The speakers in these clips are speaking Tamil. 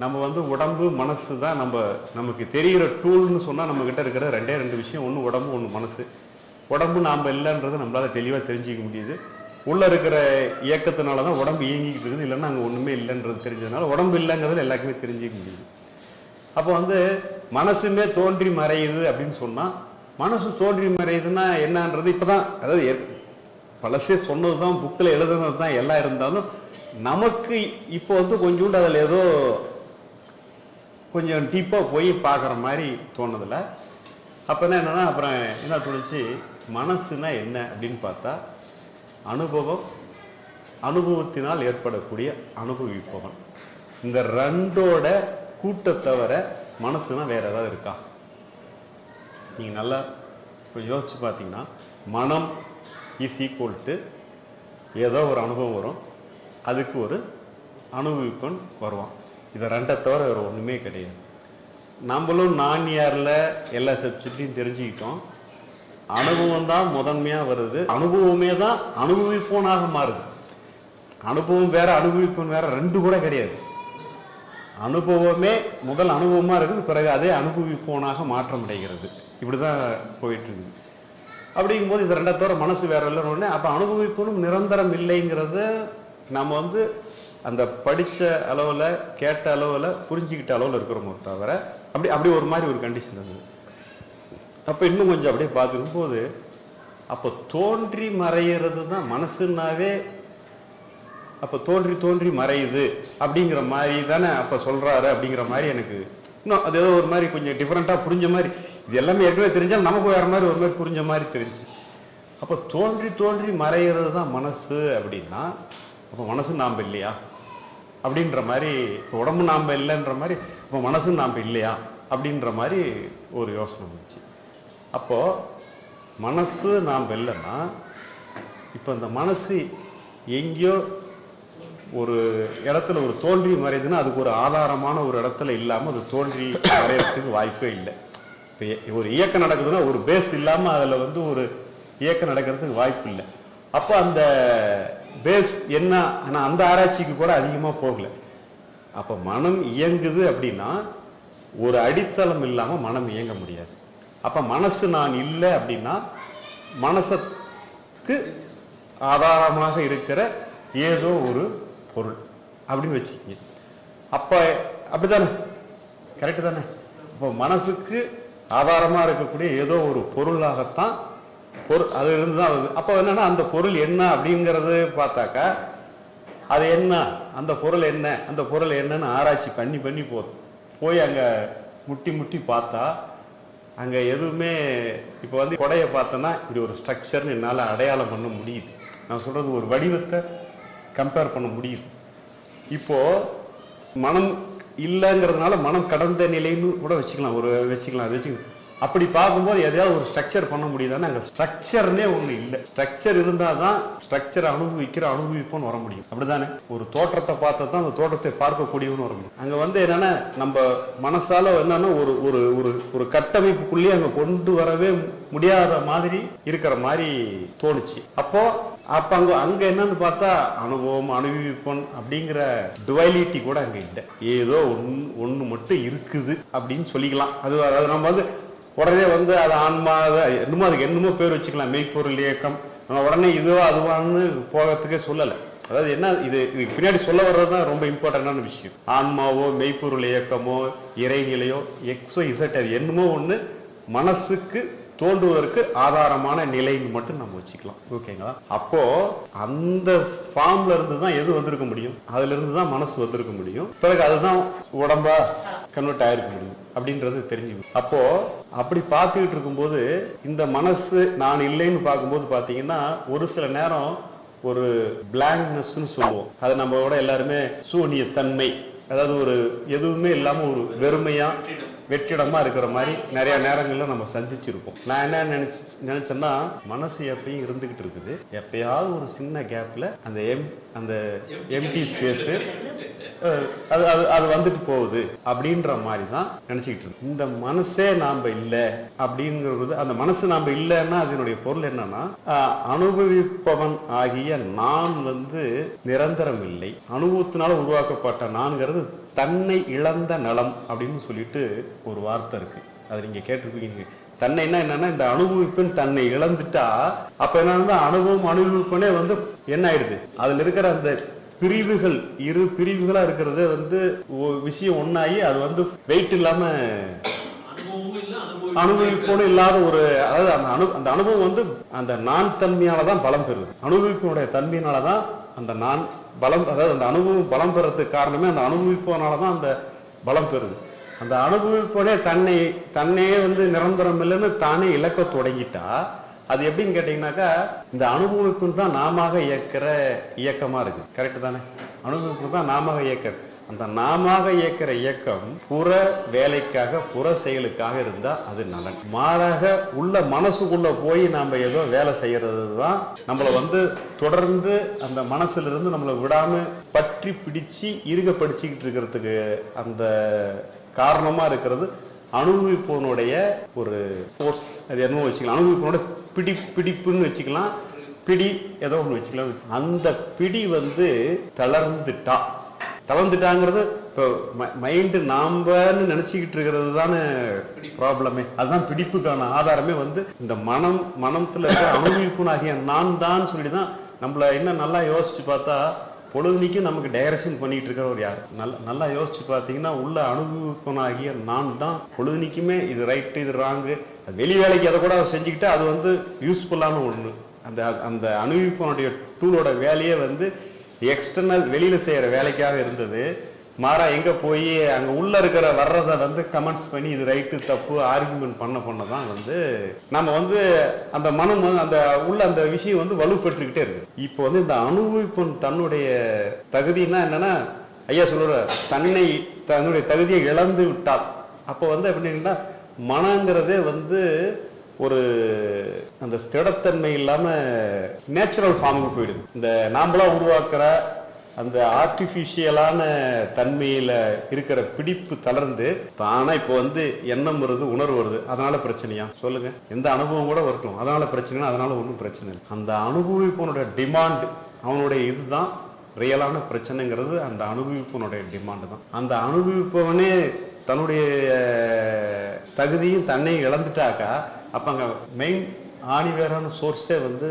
நம்ம வந்து உடம்பு மனசு தான் நம்ம நமக்கு தெரிகிற டூல்னு சொன்னால் நம்மக்கிட்ட இருக்கிற ரெண்டே ரெண்டு விஷயம். ஒன்று உடம்பு ஒன்று மனசு. உடம்பு நாம் இல்லைன்றது நம்மளால தெளிவாக தெரிஞ்சிக்க முடியுது. உள்ளே இருக்கிற இயக்கத்தினால தான் உடம்பு இயங்கிக்கிட்டு இருக்குது. இல்லைன்னா அங்கே ஒன்றுமே இல்லைன்றது தெரிஞ்சதுனால உடம்பு இல்லைங்கிறதுல எல்லாருக்குமே தெரிஞ்சிக்க முடியுது. அப்போ வந்து மனசுமே தோன்றி மறையுது அப்படின்னு சொன்னால் மனசு தோன்றி மறையுதுன்னா என்னன்றது இப்போ தான் அதாவது ஏற்- பழசே சொன்னது தான் புக்கில் எழுதுனது தான் எல்லாம் இருந்தாலும் நமக்கு இப்போ வந்து கொஞ்சோண்டு அதில் ஏதோ கொஞ்சம் டீப்பாக போய் பார்க்குற மாதிரி தோணுதில்ல. அப்போ என்ன என்னென்னா அப்புறம் என்ன தோணுச்சு? மனசுனா என்ன அப்படின்னு பார்த்தா அனுபவம் அனுபவத்தினால் ஏற்படக்கூடிய அனுபவிப்பவன் இந்த ரெண்டோட கூட்டத்தை தவிர மனசுனா வேற ஏதாவது இருக்கா? நீங்கள் நல்லா இப்போ யோசிச்சு பார்த்தீங்கன்னா மனம் இஸ் ஈக்குவல் டு ஏதோ ஒரு அனுபவம் வரும். அதுக்கு ஒரு அனுபவிப்பன் வருவான். இதை ரெண்டை தவிர வேறு ஒன்றுமே கிடையாது. நம்மளும் நான் யாரில் எல்லா சப்ஜெக்டையும் தெரிஞ்சுக்கிட்டோம். அனுபவம் தான் முதன்மையாக வருது. அனுபவமே தான் அனுபவிப்போனாக மாறுது. அனுபவம் வேற அனுபவிப்போன் வேற ரெண்டு கூட கிடையாது. அனுபவமே முதல் அனுபவமாக இருக்குது பிறகு அதே அனுபவிப்போனாக மாற்றம் அடைகிறது. இப்படி தான் போயிட்டுருக்குது அப்படிங்கும்போது இது ரெண்டாத்தோட மனசு வேற இல்லைன்னு உடனே அப்போ அனுபவிப்பனும் நிரந்தரம் இல்லைங்கிறத நம்ம வந்து அந்த படித்த அளவில் கேட்ட அளவில் புரிஞ்சுக்கிட்ட அளவில் இருக்கிறோமோ தவிர அப்படி அப்படி ஒரு மாதிரி ஒரு கண்டிஷன் இருந்தது அப்போ இன்னும் கொஞ்சம் அப்படியே பார்த்துக்கும்போது அப்போ தோன்றி மறையிறது தான் மனசுனாவே அப்போ தோன்றி தோன்றி மறையுது அப்படிங்கிற மாதிரி தானே அப்போ சொல்கிறாரு அப்படிங்கிற மாதிரி எனக்கு இன்னும் அது ஏதோ ஒரு மாதிரி கொஞ்சம் டிஃப்ரெண்ட்டாக புரிஞ்ச மாதிரி இது எல்லாமே ஏற்கனவே தெரிஞ்சால் நமக்கு வேறு மாதிரி ஒரு மாதிரி புரிஞ்ச மாதிரி தெரிஞ்சு. அப்போ தோன்றி தோன்றி மறையிறது தான் மனசு அப்படின்னா அப்போ மனசு நாம் இல்லையா? அப்படின்ற மாதிரி இப்போ உடம்பு நாம் இல்லைன்ற மாதிரி இப்போ மனசு நாம் இல்லையா? அப்படின்ற மாதிரி ஒரு யோசனை வந்துச்சு. அப்போது மனசு நாம் இல்லைன்னா இப்போ இந்த மனசு எங்கேயோ ஒரு இடத்துல ஒரு தோல்வி மறையுதுன்னா அதுக்கு ஒரு ஆதாரமான ஒரு இடத்துல இல்லாமல் அது தோல்வி மறையறதுக்கு வாய்ப்பே இல்லை. இப்போ ஒரு இயக்கம் நடக்குதுன்னா ஒரு பேஸ் இல்லாமல் அதில் வந்து ஒரு இயக்கம் நடக்கிறதுக்கு வாய்ப்பு இல்லை. அப்போ அந்த பேஸ் என்ன? ஆனால் அந்த ஆராய்ச்சிக்கு கூட அதிகமாக போகலை. அப்போ மனம் இயங்குது அப்படின்னா ஒரு அடித்தளம் இல்லாமல் மனம் இயங்க முடியாது. அப்போ மனசு நான் இல்லை அப்படின்னா மனசுக்கு ஆதாரமாக இருக்கிற ஏதோ ஒரு பொருள் அப்படின்னு வச்சுக்கிங்க. அப்போ அப்படி தானே கரெக்டு தானே? இப்போ மனசுக்கு ஆதாரமாக இருக்கக்கூடிய ஏதோ ஒரு பொருளாகத்தான் பொருள் அது இருந்து தான் வருது அப்போ என்னன்னா அந்த பொருள் என்ன அப்படிங்கிறது பார்த்தாக்கா அது என்ன அந்த பொருள் என்ன அந்த பொருள் என்னன்னு ஆராய்ச்சி பண்ணி பண்ணி போதும். போய் அங்கே முட்டி முட்டி பார்த்தா அங்கே எதுவுமே இப்போ வந்து கொடையை பார்த்தோன்னா இப்படி ஒரு ஸ்ட்ரக்சர்னு என்னால் அடையாளம் பண்ண முடியுது. நான் சொல்கிறது ஒரு வடிவத்தை கம்பேர் பண்ண முடியுது. இப்போது மனம் இல்லைங்கிறதுனால மனம் கடந்த நிலைன்னு கூட வச்சுக்கலாம் ஒரு வச்சுக்கலாம் அது வச்சுக்கலாம். அப்படி பார்க்கும்போது எதையாவது ஒரு ஸ்ட்ரக்சர் பண்ண முடியுதானே அங்கே ஸ்ட்ரக்சர்னே ஒன்று இல்லை. ஸ்ட்ரக்சர் இருந்தால் தான் ஸ்ட்ரக்சர் அனுபவிக்கிற அனுபவிப்போன்னு வர முடியும். அப்படிதானே? ஒரு தோற்றத்தை பார்த்தா தான் அந்த தோற்றத்தை பார்க்கக்கூடியவன்னு வர முடியும். அங்கே வந்து என்னென்னா நம்ம மனசால என்னன்னா ஒரு ஒரு ஒரு ஒரு கட்டமைப்புக்குள்ளேயே அங்கே கொண்டு வரவே முடியாத மாதிரி இருக்கிற மாதிரி தோணுச்சு. அப்போ அப்ப அங்க அங்க என்னன்னு பார்த்தா அனுபவம் அனுபவிப்பன் அப்படிங்கிற டுவைலிட்டி கூட அங்க இல்லை. ஏதோ ஒன்று ஒன்று மட்டும் இருக்குது அப்படின்னு சொல்லிக்கலாம். அது அதாவது நம்ம வந்து உடனே வந்து அது ஆன்மா என்னமோ அதுக்கு என்னமோ பேர் வச்சுக்கலாம் மெய்ப்பொருள் இயக்கம். நம்ம உடனே இதுவோ அதுவான்னு போகிறதுக்கே சொல்லலை. அதாவது என்ன இது இதுக்கு பின்னாடி சொல்ல வர்றது தான் ரொம்ப இம்பார்ட்டண்டான விஷயம். ஆன்மாவோ மெய்ப்பொருள் இயக்கமோ இறைநிலையோ எக்ஸோ இசட் அது என்னமோ ஒன்று மனசுக்கு தோன்றுவதற்கு ஆதாரமான நிலைன்னு மட்டும் நம்ம வச்சுக்கலாம். ஓகேங்களா? அப்போ அந்த ஃபார்ம்ல இருந்து தான் எது வந்திருக்க முடியும்? அதுல இருந்து தான் மனசு வந்திருக்க முடியும். பிறகு அதுதான் உடம்பா கன்வெர்ட் ஆயிருக்க முடியும் அப்படின்றது தெரிஞ்சுக்கணும் அப்போ அப்படி பார்த்துக்கிட்டு இருக்கும்போது இந்த மனசு நான் இல்லைன்னு பார்க்கும்போது பார்த்தீங்கன்னா ஒரு சில நேரம் ஒரு பிளாங்க்னஸ்ன்னு சொல்லுவோம். அது நம்மளோட எல்லாருமே சூனிய தன்மை அதாவது ஒரு எதுவுமே இல்லாமல் ஒரு வெறுமையாக வெற்றிடமா இருக்கிற மாதிரி நிறைய நேரங்கள்ல நம்ம சந்திச்சிருப்போம். நான் என்ன நினைச்சு நினைச்சேன்னா மனசு எப்பயும் இருந்துகிட்டு இருக்குது. எப்பயாவது ஒரு சின்ன கேப்ல அந்த எம் அந்த எம்டி ஸ்பேஸ் அது அது அது வந்துட்டு போகுது அப்படின்ற மாதிரி தான் நினச்சிக்கிட்டு இருக்கு இந்த மனசே நாம் இல்லை அப்படிங்கிறது அந்த மனசு நாம் இல்லைன்னா அதனுடைய பொருள் என்னன்னா அனுபவிப்பவன் ஆகிய நான் வந்து நிரந்தரம் இல்லை. அனுபவத்தினால உருவாக்கப்பட்ட நான்கிறது தன்னை இழந்த நலம் அப்படின்னு சொல்லிட்டு ஒரு வார்த்தை இருக்கு. அதை நீங்க கேட்டிருப்பீங்க. என்ன என்னன்னா இந்த அனுபவிப்புன்னு தன்னை இழந்துட்டா அப்ப என்னன்னா அனுபவம் அனுபவிப்புனே வந்து என்ன ஆயிடுது? அதுல இருக்கிற அந்த பிரிவுகள் இரு பிரிவுகளா இருக்கிறது வந்து விஷயம் ஒண்ணாகி அது வந்து வெயிட் இல்லாம அனுபவிப்போடு இல்லாத ஒரு அதாவது அந்த அனு அந்த அனுபவம் வந்து அந்த நான் தன்மையால தான் பலம் பெறுது. அனுபவிப்பினுடைய தன்மையினால தான் அந்த நான் பலம் அதாவது அந்த அனுபவம் பலம் பெறதுக்கு காரணமே அந்த அனுபவிப்பனால தான் அந்த பலம் பெறுது. அந்த அனுபவிப்போடே தன்னை தன்னையே வந்து நிரந்தரம் இல்லைன்னு தானே இலக்க தொடங்கிட்டா அது எப்படின்னு கேட்டீங்கன்னாக்கா இந்த அனுபவிப்புன்னு தான் நாம இயக்கிற இயக்கமாக இருக்குது. கரெக்டு தானே? அனுபவிப்பு தான் நாம இயக்கிறது. அந்த நாம இயக்கிற இயக்கம் புற வேலைக்காக புற செயலுக்காக இருந்தா அது நலன். மாறாக உள்ள மனசுக்குள்ள போய் நாம ஏதோ வேலை செய்யறது தான் நம்மளை வந்து தொடர்ந்து அந்த மனசுல இருந்து நம்மளை விடாம பற்றி பிடிச்சு இருக படிச்சுக்கிட்டு இருக்கிறதுக்கு அந்த காரணமா இருக்கிறது அனுபவிப்பவனுடைய ஒரு ஃபோர்ஸ் அது என்ன வச்சுக்கலாம். அனுபவிப்பவனோட பிடி பிடிப்புன்னு வச்சுக்கலாம். பிடி ஏதோ ஒன்று வச்சுக்கலாம். அந்த பிடி வந்து தளர்ந்துட்டா. தளர்ந்துட்டாங்கிறது இப்போ மைண்டு நாம்பன்னு நினைச்சுக்கிட்டு இருக்கிறது தானே ப்ராப்ளமே அதுதான் பிடிப்புக்கான ஆதாரமே வந்து இந்த மனம் மனத்துல இருக்க அனுபவிப்புனாகிய நான் தான் சொல்லி தான் நம்மள இன்னும் நல்லா யோசிச்சு பார்த்தா பொழுதுனிக்கும் நமக்கு டைரக்ஷன் பண்ணிட்டு இருக்கிறவர் யார்? நல்ல நல்லா யோசிச்சு பார்த்தீங்கன்னா உள்ள அனுபவிப்பனாகிய நான் தான் பொழுதுனிக்குமே இது ரைட்டு இது ராங்கு வெளி வேலைக்கு அதை கூட செஞ்சுக்கிட்டா அது வந்து யூஸ்ஃபுல்லான ஒன்று அந்த அந்த அனுபவிப்பனுடைய டூலோட வேலையே வந்து எக்ஸ்டர்னல் வெளியில் செய்கிற வேலைக்காக இருந்தது. மாறா எங்கே போய் அங்கே உள்ளே இருக்கிற வர்றதை வந்து கமெண்ட்ஸ் பண்ணி இது ரைட்டு தப்பு ஆர்குமெண்ட் பண்ண பண்ண தான் வந்து நம்ம வந்து அந்த மனம் வந்து அந்த உள்ள அந்த விஷயம் வந்து வலுப்பெற்றுக்கிட்டே இருக்கு இப்போ வந்து இந்த அனுபவிப்பன் தன்னுடைய தகுதினா என்னன்னா ஐயா சொல்ற தன்னை தன்னுடைய தகுதியை இழந்து விட்டால். அப்போ வந்து எப்படின்னா மனங்கிறதே வந்து ஒரு அந்த ஸ்திரத்தன்மை இல்லாம நேச்சுரல் ஃபார்முக்கு போயிடுது. இந்த நாம்பளா உருவாக்குற அந்த ஆர்டிஃபிஷியலான தன்மையில இருக்கிற பிடிப்பு தளர்ந்து தானா இப்போ வந்து எண்ணம் வருது உணர்வு வருது. அதனால பிரச்சனையா? சொல்லுங்க. எந்த அனுபவம் கூட வரட்டும். அதனால பிரச்சனைனா அதனால ஒன்றும் பிரச்சனை இல்லை. அந்த அனுபவிப்பவனோட டிமாண்ட் அவனுடைய இதுதான். ரியலான பிரச்சனைங்கிறது அந்த அனுபவிப்பவனுடைய டிமாண்ட் தான். அந்த அனுபவிப்பவனே தன்னுடைய தகுதியும் தன்னையும் இழந்துட்டாக்கா அப்போ அங்கே மெயின் ஆணிவேரான சோர்ஸே வந்து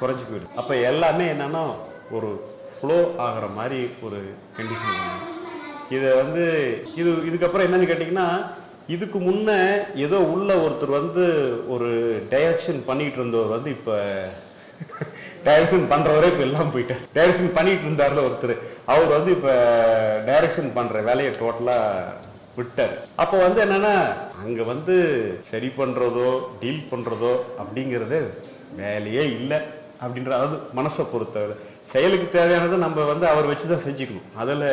குறைஞ்சி போயிடும் அப்போ எல்லாமே என்னென்னா ஒரு ஃப்ளோ ஆகிற மாதிரி ஒரு கண்டிஷன் இதை வந்து இது இதுக்கப்புறம் என்னன்னு கேட்டிங்கன்னா இதுக்கு முன்னே ஏதோ உள்ள ஒருத்தர் வந்து ஒரு டைரக்ஷன் பண்ணிகிட்டு இருந்தவர் வந்து இப்போ டைரக்ஷன் பண்ணுறவரே இப்போ எல்லாம் போயிட்டார். டைரக்ஷன் பண்ணிகிட்டு இருந்தார்ல ஒருத்தர். அவர் வந்து இப்போ டைரக்ஷன் பண்ணுற வேலையை டோட்டலாக விட்டார். அப்போ வந்து என்னன்னா அங்கே வந்து சரி பண்ணுறதோ டீல் பண்ணுறதோ அப்படிங்கிறது வேலையே இல்லை அப்படின்ற அதாவது மனசை பொறுத்தவரை. செயலுக்கு தேவையானதை நம்ம வந்து அவர் வச்சு தான் செஞ்சுக்கணும். அதில்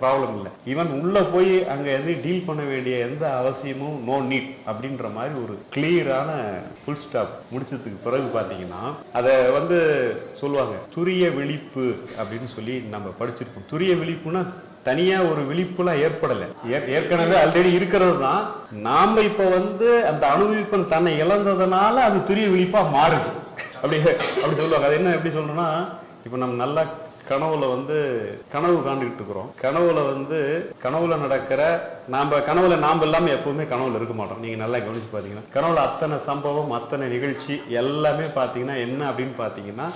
ப்ராப்ளம் இல்லை. ஈவன் உள்ளே போய் அங்கே எது டீல் பண்ண வேண்டிய எந்த அவசியமும் நோ நீட் அப்படின்ற மாதிரி ஒரு கிளியரான ஃபுல் ஸ்டாப் முடிச்சதுக்கு பிறகு பார்த்தீங்கன்னா அதை வந்து சொல்லுவாங்க துரிய விழிப்பு அப்படின்னு சொல்லி நம்ம படிச்சிருப்போம். துரிய விழிப்புனா தனியா ஒரு விழிப்புலாம் ஏற்படலை. ஏ- ஏற்கனவே ஆல்ரெடி இருக்கிறது தான் நாம இப்ப வந்து அந்த அனுபவிப்பன் தன்னை இழந்ததுனால அது துரிய விழிப்பா மாறுது. அப்படி அப்படி சொல்லுவாங்க. அது என்ன எப்படி சொல்லணும்னா இப்ப நம்ம நல்லா கனவுல வந்து கனவு காண்டுகிட்டு இருக்கிறோம். கனவுல வந்து கனவுல நடக்கிற நாம கனவுல நாம இல்லாம எப்பவுமே கனவுல இருக்க மாட்டோம். நீங்க நல்லா கவனிச்சு பாத்தீங்கன்னா. கனவுல அத்தனை சம்பவம் அத்தனை நிகழ்ச்சி எல்லாமே பாத்தீங்கன்னா என்ன அப்படின்னு பாத்தீங்கன்னா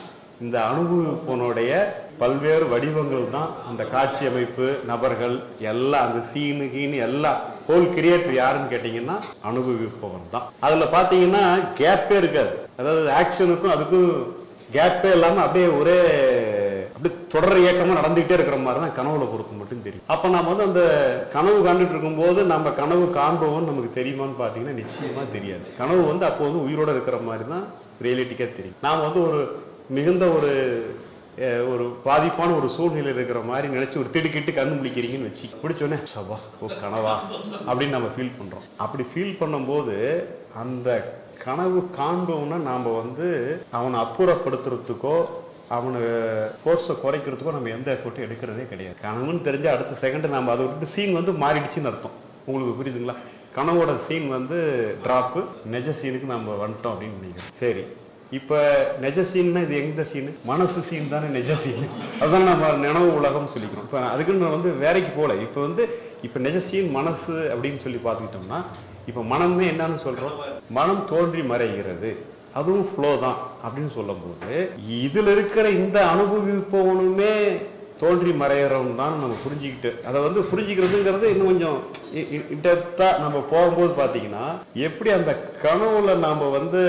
இந்த அனுபவிப்பனுடைய பல்வேறு வடிவங்கள் தான் அந்த காட்சி அமைப்பு நபர்கள் எல்லாம் அந்த சீனு கீனு எல்லாம் ஹோல் கிரியேட்டர் யாருன்னு கேட்டீங்கன்னா அனுபவிப்பவன் தான். அதுல பாத்தீங்கன்னா கேப்பே இருக்காது. அதாவது ஆக்ஷனுக்கும் அதுக்கும் கேப்பே இல்லாம அப்படியே ஒரே அப்படி தொடர் இயக்கமா நடந்துகிட்டே இருக்கிற மாதிரி தான் கனவுல பொறுத்து மட்டும் தெரியும். அப்ப நம்ம வந்து அந்த கனவு காண்டுட்டு இருக்கும்போது நம்ம கனவு காண்பவன் நமக்கு தெரியுமான்னு பாத்தீங்கன்னா நிச்சயமா தெரியாது. கனவு வந்து அப்போ வந்து உயிரோட இருக்கிற மாதிரி தான் ரியலிட்டிக்கா தெரியும். நாம வந்து ஒரு மிகுந்த ஒரு ஒரு பாதிப்பான ஒரு சூழ்நிலை இருக்கிற மாதிரி நினைச்சு ஒரு திடுக்கிட்டு கண்ணு முடிக்கிறீங்கன்னு வச்சு. பிடிச்சோன்னே சபா ஓ கனவா? அப்படின்னு நம்ம ஃபீல் பண்றோம். அப்படி ஃபீல் பண்ணும்போது அந்த கனவு காண்பவனை நாம் வந்து அவனை அப்புறப்படுத்துறதுக்கோ அவனை ஃபோர்ஸை குறைக்கிறதுக்கோ நம்ம எந்த எஃபர்ட்டும் எடுக்கிறதே கிடையாது. கனவுன்னு தெரிஞ்ச அடுத்த செகண்ட் நம்ம அதை விட்டு சீன் வந்து மாறிடுச்சுன்னு அர்த்தம். உங்களுக்கு புரியுதுங்களா? கனவோட சீன் வந்து டிராப்பு நெஜ சீனுக்கு நம்ம வந்துட்டோம் அப்படின்னு நினைக்கிறோம். சரி. இப்போ நெஜ சீன்னா இது எந்த சீனு? மனசு சீன் தானே நெஜ சீன். அதுதான் நம்ம நினைவு உலகம்னு சொல்லிக்கிறோம். இப்போ அதுக்கு நான் வந்து வேலைக்கு போகல இப்போ வந்து இப்போ நெஜ சீன் மனசு அப்படின்னு சொல்லி பார்த்துக்கிட்டோம்னா இப்போ மனமே என்னன்னு சொல்கிறோம் மனம் தோன்றி மறைகிறது. அதுவும் ஃப்ளோ தான் அப்படின்னு சொல்லும்போது இதில் இருக்கிற இந்த அனுபவிப்பவனுமே தோன்றி மறையிறவன் தான் நம்ம புரிஞ்சுக்கிட்டு அதை வந்து புரிஞ்சுக்கிறதுங்கிறது இன்னும் கொஞ்சம் இன்டெப்தா நம்ம போகும்போது பார்த்தீங்கன்னா எப்படி அந்த கனவுல நாம் வந்து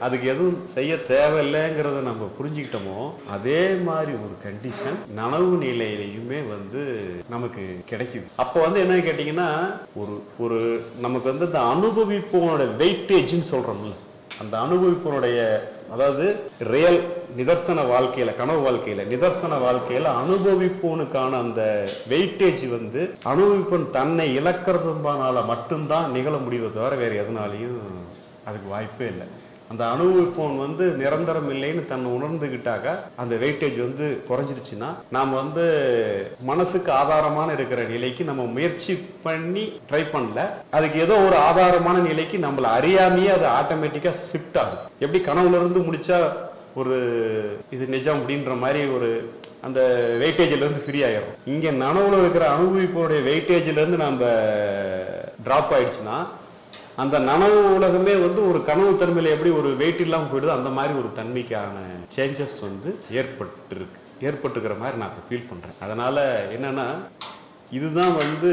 அதுக்கு எதுவும் செய்ய தேவையில்லைங்கிறத நம்ம புரிஞ்சுக்கிட்டோமோ அதே மாதிரி ஒரு கண்டிஷன் நனவு நிலையிலையுமே வந்து நமக்கு கிடைக்குது. அப்போ வந்து என்ன கேட்டிங்கன்னா ஒரு ஒரு நமக்கு வந்து இந்த அனுபவிப்போனோட வெயிட்டேஜ்னு சொல்கிறோம்ல அந்த அனுபவிப்பனுடைய அதாவது ரியல் நிதர்சன வாழ்க்கையில கனவு வாழ்க்கையில நிதர்சன வாழ்க்கையில அனுபவிப்போனுக்கான அந்த வெயிட்டேஜ் வந்து அனுபவிப்பன் தன்னை இழக்கிறதுனால மட்டும்தான் நிகழ முடியுதோ தவிர வேற எதனாலையும் அதுக்கு வாய்ப்பே இல்லை. அந்த அனுபவிப்பவன் வந்து நிரந்தரம் இல்லைன்னு தன்னை உணர்ந்துகிட்டாக்க அந்த வெயிட்டேஜ் வந்து குறைஞ்சிருச்சுன்னா நாம் வந்து மனசுக்கு ஆதாரமான இருக்கிற நிலைக்கு நம்ம முயற்சி பண்ணி ட்ரை பண்ணல. அதுக்கு ஏதோ ஒரு ஆதாரமான நிலைக்கு நம்மளை அறியாமையே அது ஆட்டோமேட்டிக்காக ஷிஃப்ட் ஆகும் எப்படி கனவுல இருந்து முடிச்சா ஒரு இது நிஜம் அப்படின்ற மாதிரி ஒரு அந்த வெயிட்டேஜிலேருந்து ஃப்ரீ ஆகிடும் இங்கே நனவுல இருக்கிற அனுபவிப்போடைய வெயிட்டேஜிலேருந்து நம்ம ட்ராப் ஆயிடுச்சுன்னா அந்த நனவு உலகமே வந்து ஒரு கனவு தன்மையில எப்படி ஒரு வெயிட் இல்லாமல் போயிடுது அந்த மாதிரி ஒரு தன்மைக்கான சேஞ்சஸ் வந்து ஏற்பட்டிருக்கு. ஏற்பட்டுக்கிற மாதிரி நான் ஃபீல் பண்றேன். அதனால என்னன்னா இதுதான் வந்து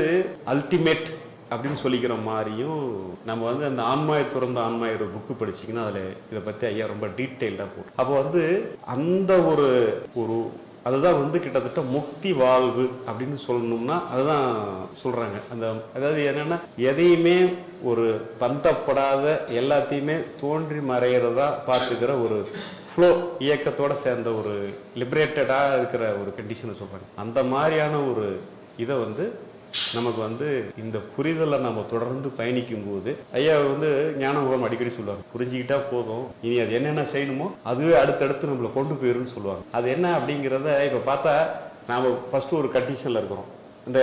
அல்டிமேட் அப்படின்னு சொல்லிக்கிற மாதிரியும் நம்ம வந்து அந்த ஆன்மாயை துறந்த ஆன்மாயோட புக்கு படிச்சிங்கன்னா அதில் இதை பற்றி ஐயா ரொம்ப டீட்டெயில்டாக போகும் அப்போ வந்து அந்த ஒரு ஒரு அதுதான் வந்து கிட்டத்தட்ட முக்தி வாழ்வு அப்படின்னு சொல்லணும்னா அதுதான் சொல்றாங்க. அந்த அதாவது என்னன்னா எதையுமே ஒரு பந்தப்படாத எல்லாத்தையுமே தோன்றி மறைகிறதா பார்த்துக்கிற ஒரு ஃப்ளோ இயக்கத்தோட சேர்ந்த ஒரு லிபரேட்டடாக இருக்கிற ஒரு கண்டிஷனை சொல்றாங்க. அந்த மாதிரியான ஒரு இதை வந்து நமக்கு வந்து இந்த புரிதலை நம்ம தொடர்ந்து பயணிக்கும் போது ஐயா வந்து ஞானபோகம் அடிக்கடி சொல்லுவாங்க புரிஞ்சுக்கிட்டா போதும். இனி அது என்னென்ன செய்யணுமோ அதுவே அடுத்தடுத்து நம்மளை கொண்டு போயிருன்னு சொல்லுவாங்க. அது என்ன அப்படிங்கிறத இப்போ பார்த்தா நாம் ஃபஸ்ட்டு ஒரு கண்டிஷனில் இருக்கிறோம். இந்த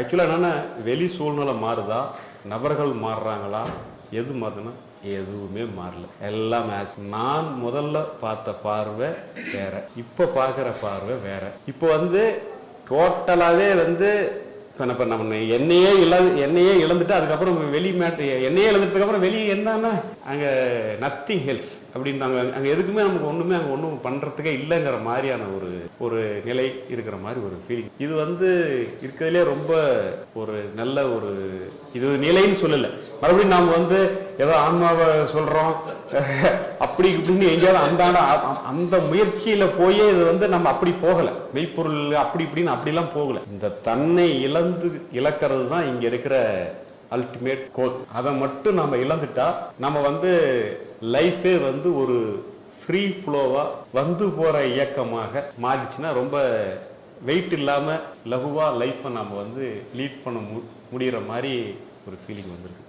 ஆக்சுவலாக என்னென்னா வெளி சூழ்நிலை மாறுதா? நபர்கள் மாறுறாங்களா? எது மாறுதுன்னா எதுவுமே மாறல. எல்லாம் நான் முதல்ல பார்த்த பார்வை வேற. இப்போ பார்க்குற பார்வை வேற. இப்போ வந்து டோட்டலாகவே வந்து இப்போ நம்ம நம்ம என்னையே இழ என்னையே இழந்துட்டு அதுக்கப்புறம் வெளி மேட்ரு என்னையே இழந்துட்டதுக்கப்புறம் வெளியே என்னன்னா அங்கே நத்திங் ஹெல்ஸ் அப்படின்றாங்க. அங்கே எதுக்குமே நமக்கு ஒன்றுமே அங்கே ஒன்றும் பண்ணுறதுக்கே இல்லைங்கிற மாதிரியான ஒரு ஒரு நிலை இருக்கிற மாதிரி ஒரு ஃபீலிங் இது வந்து இருக்கிறதுலே ரொம்ப ஒரு நல்ல ஒரு இது நிலைன்னு சொல்லலை. மறுபடியும் நாம் வந்து ஏதோ ஆன்மாவை சொல்கிறோம் அப்படி இப்படின்னு எங்கேயாவது அந்தாண்ட அந்த முயற்சியில போயே இது வந்து நம்ம அப்படி போகல. மெய்ப்பொருள் அப்படி இப்படின்னு அப்படிலாம் போகல. இந்த தன்னை இழந்து இழக்கிறது தான் இங்க இருக்கிற அல்டிமேட் கோல் அதை மட்டும் நம்ம இழந்துட்டா நம்ம வந்து லைஃபே வந்து ஒரு ஃப்ரீ ஃப்ளோவாக வந்து போகிற இயக்கமாக மாறிச்சுன்னா ரொம்ப வெயிட் இல்லாமல் லகுவாக லைஃப்பை நம்ம வந்து லீட் பண்ண மு முடிகிற மாதிரி ஒரு ஃபீலிங் வந்திருக்கு.